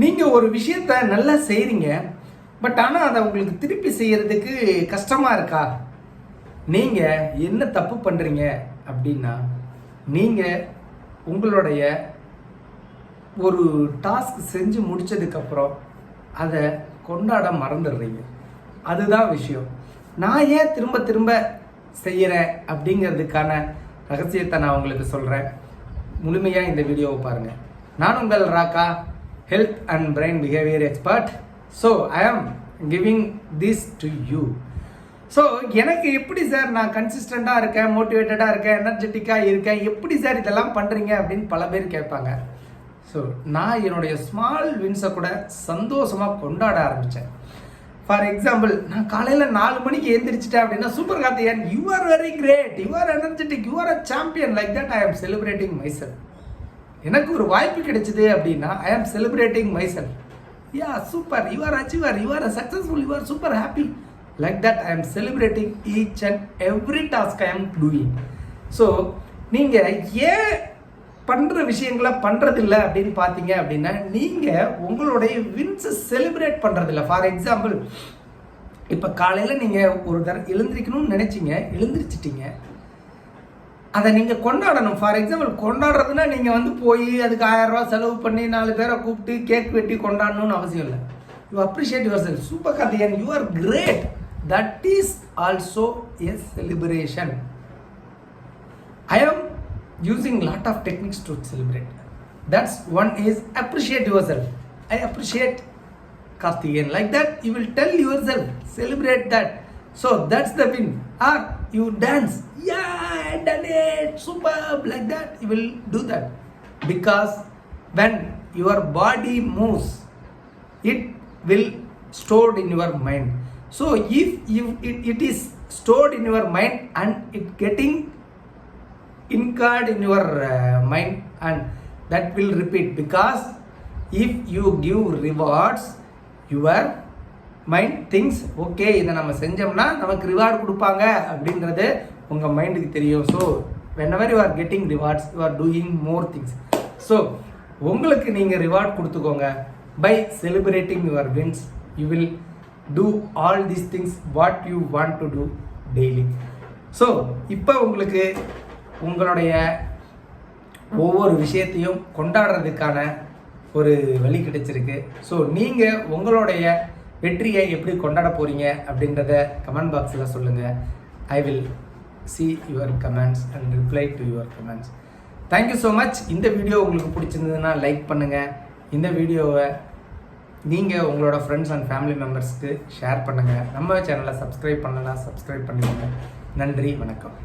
நீங்கள் ஒரு விஷயத்த நல்லா செய்கிறீங்க பட் ஆனால் அதை உங்களுக்கு திருப்பி செய்கிறதுக்கு கஷ்டமாக இருக்கா? நீங்கள் என்ன தப்பு பண்ணுறீங்க அப்படின்னா நீங்கள் உங்களுடைய ஒரு டாஸ்க் செஞ்சு முடித்ததுக்கப்புறம் அதை கொண்டாட மறந்துடுறீங்க. அதுதான் விஷயம். நான் ஏன் திரும்ப திரும்ப செய்கிறேன் அப்படிங்கிறதுக்கான ரகசியத்தை நான் உங்களுக்கு சொல்கிறேன் முழுமையாக இந்த வீடியோவை பாருங்கள் நான் உங்கள் Rakka. Health and brain behaviour expert so I am giving this to you so எனக்கு எப்படி சார் நான் கன்சிஸ்டண்ட்டாக இருக்கேன் மோட்டிவேட்டடாக இருக்கேன் எனர்ஜெட்டிக்காக இருக்கேன் எப்படி சார் இதெல்லாம் பண்ணுறீங்க அப்படின்னு பல பேர் கேட்பாங்க. ஸோ நான் என்னுடைய ஸ்மால் வின்ஸை கூட சந்தோஷமாக கொண்டாட ஆரம்பித்தேன் ஃபார் எக்ஸாம்பிள் நான் காலையில் நாலு மணிக்கு எழுந்திரிச்சிட்டேன் அப்படின்னா super Karthiyan you are very great you are energetic you are a champion like that I am celebrating myself எனக்கு ஒரு வாய்ப்பு கிடைச்சது அப்படின்னா I am celebrating myself yeah super you are achiever you are successful you are super happy like that I am celebrating each and every task I am doing so நீங்கள் ஏன் பண்ணுற விஷயங்களை பண்ணுறதில்ல அப்படின்னு பார்த்தீங்க அப்படின்னா நீங்கள் உங்களுடைய வின்ஸை செலிப்ரேட் பண்ணுறதில்ல ஃபார் எக்ஸாம்பிள் இப்போ காலையில் நீங்கள் ஒரு தர எழுந்திரிக்கணும்னு நினச்சிங்க எழுந்திரிச்சிட்டீங்க. அதை நீங்கள் கொண்டாடணும் ஃபார் எக்ஸாம்பிள் கொண்டாடுறதுன்னா நீங்கள் வந்து போய் அதுக்கு ஆயிரரூவா செலவு பண்ணி நாலு பேரை கூப்பிட்டு கேக் வெட்டி கொண்டாடணும்னு அவசியம் இல்லை you appreciate yourself super Karthigan you are great that is also a celebration I am using lot of techniques to celebrate that's one is appreciate yourself I appreciate Karthikeyan like that you will tell yourself celebrate that so that's the win are you dance. Yeah, I done it. Superb. Like that, you will do that. Because when your body moves, it will stored in your mind. So if you it, it is stored in your mind and it getting incurred in your uh, mind and that will repeat because if you give rewards your mind things okay இதை நம்ம செஞ்சோம்னா நமக்கு reward கொடுப்பாங்க அப்படின்றது உங்கள் மைண்டுக்கு தெரியும். So whenever you are getting rewards you are doing more things so உங்களுக்கு நீங்கள் ரிவார்ட் கொடுத்துக்கோங்க. By celebrating your wins you will do all these things what you want to do daily so இப்போ உங்களுக்கு உங்களுடைய ஒவ்வொரு விஷயத்தையும் கொண்டாடுறதுக்கான ஒரு வழி கிடைச்சிருக்கு. ஸோ நீங்கள் உங்களுடைய வெற்றியை எப்படி கொண்டாட போகிறீங்க அப்படின்றத கமெண்ட் பாக்ஸில் சொல்லுங்கள் I will see your comments and reply to your comments thank you so much இந்த வீடியோ உங்களுக்கு பிடிச்சிருந்ததுன்னா லைக் பண்ணுங்கள் இந்த வீடியோவை நீங்கள் உங்களோட ஃப்ரெண்ட்ஸ் அண்ட் ஃபேமிலி மெம்பர்ஸ்க்கு ஷேர் பண்ணுங்கள் நம்ம சேனலை சப்ஸ்கிரைப் பண்ணலாம் சப்ஸ்கிரைப் பண்ணிக்கோங்க. நன்றி வணக்கம்.